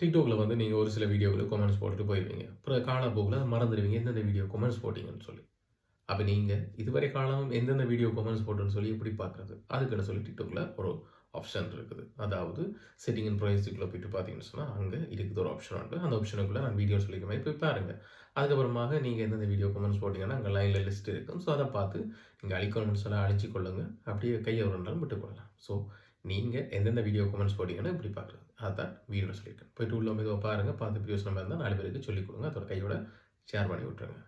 டிக்டாக்ல வந்து நீங்கள் ஒரு சில வீடியோக்களுக்கு கமெண்ட்ஸ் போட்டுட்டு போயிருவீங்க. அப்புறம் காலப்போக்கில் மறந்துடுவீங்க. எந்தெந்த வீடியோ கமெண்ட்ஸ் போட்டிங்கன்னு சொல்லி. அப்போ நீங்கள் இதுவரை காலம் எந்தெந்த வீடியோ கமெண்ட்ஸ் போட்டுன்னு சொல்லி எப்படி பார்க்குறது? அதுக்குன்னு சொல்லி டிக்டாக்ல ஒரு ஆப்ஷன் இருக்குது. அதாவது செட்டிங் அண்ட் ப்ரைஸுக்குள்ளே போயிட்டு பார்த்தீங்கன்னு சொன்னால் அங்கே இருக்குது ஒரு ஆப்ஷன் உண்டு. அந்த ஆப்ஷனுக்குள்ளே நான் வீடியோ சொல்லிக்க மாதிரி போய் பாருங்கள் அதுக்கப்புறமாக நீங்கள் எந்தெந்த வீடியோ கமெண்ட்ஸ் போட்டிங்கன்னா அங்கே லைனில் லிஸ்ட் இருக்கும். ஸோ அதை பார்த்து நீங்கள் அழிக்கணும்னு சொல்ல அழிச்சு கொள்ளுங்கள் அப்படியே கையை ஒரு விட்டுக்கொள்ளலாம் ஸோ நீங்கள் எந்தெந்த வீடியோ கமெண்ட்ஸ் போட்டிங்கன்னா இப்படி பார்க்குறது. அதான் வீடியோ சொல்லியிருக்கேன். போயிட்டு உள்ள மெதுவாக பாருங்கள் பார்த்து பிரயோசனமாக இருந்தால் நாலு பேருக்கு சொல்லிக் கொடுங்க. அதோட கையோட ஷேர் பண்ணி விட்ருங்க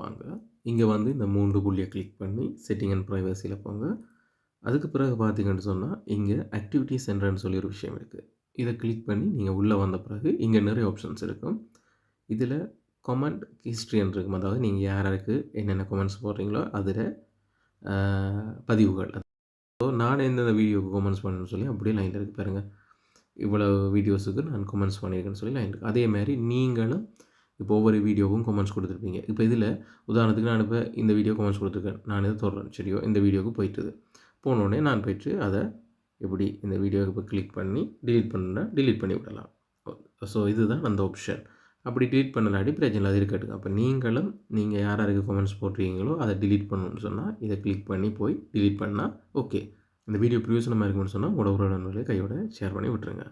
வாங்க. இங்கே வந்து இந்த மூன்று புள்ளியை கிளிக் பண்ணி செட்டிங் அண்ட் ப்ரைவசியில் போங்க. அதுக்கு பிறகு பார்த்தீங்கன்னு சொன்னால் இங்கே ஆக்டிவிட்டி சென்டர்னு சொல்லி ஒரு விஷயம் இருக்குது இதை கிளிக் பண்ணி நீங்கள் உள்ளே வந்த பிறகு இங்கே நிறைய ஆப்ஷன்ஸ் இருக்கும். இதில் கமெண்ட் ஹிஸ்ட்ரின்னு இருக்கும். அதாவது நீங்கள் யார் யாருக்கு என்னென்ன கமெண்ட்ஸ் போடுறீங்களோ அதில் பதிவுகள். ஸோ நான் எந்தெந்த வீடியோவுக்கு கமெண்ட்ஸ் பண்ணணும்னு சொல்லி அப்படியே லைனில் இருக்குது பாருங்கள் இவ்வளோ வீடியோஸுக்கு நான் கமெண்ட்ஸ் பண்ணியிருக்கேன்னு சொல்லி லைன் இருக்குது அதே மாதிரி நீங்களும் இப்போ ஒவ்வொரு வீடியோவுக்கும் கமெண்ட்ஸ் கொடுத்துருப்பீங்க. இப்போ இதில் உதாரணத்துக்கு நான் இப்போ இந்த வீடியோ கமெண்ட்ஸ் கொடுத்துருக்கேன். நான் இதை தொடறேன் சரியோ இந்த வீடியோவுக்கு போயிட்டுது போனோடனே நான் போயிட்டு அதை எப்படி இந்த வீடியோவுக்கு இப்போ கிளிக் பண்ணி டிலீட் பண்ணா டிலீட் பண்ணி விடலாம். ஸோ இதுதான் அந்த ஆப்ஷன் அப்படி டிலீட் பண்ணலாடி பிரச்சனை அது இருக்கட்டும். அப்போ நீங்களும் நீங்கள் யார் யாருக்கு கமெண்ட்ஸ் போடுறீங்களோ அதை டிலீட் பண்ணணும்னு சொன்னால் இதை கிளிக் பண்ணி போய் டிலீட் பண்ணால் ஓகே இந்த வீடியோ பிரயோசனமாக இருக்குன்னு சொன்னால் உங்களோட கையோட ஷேர் பண்ணி விட்டுருங்க.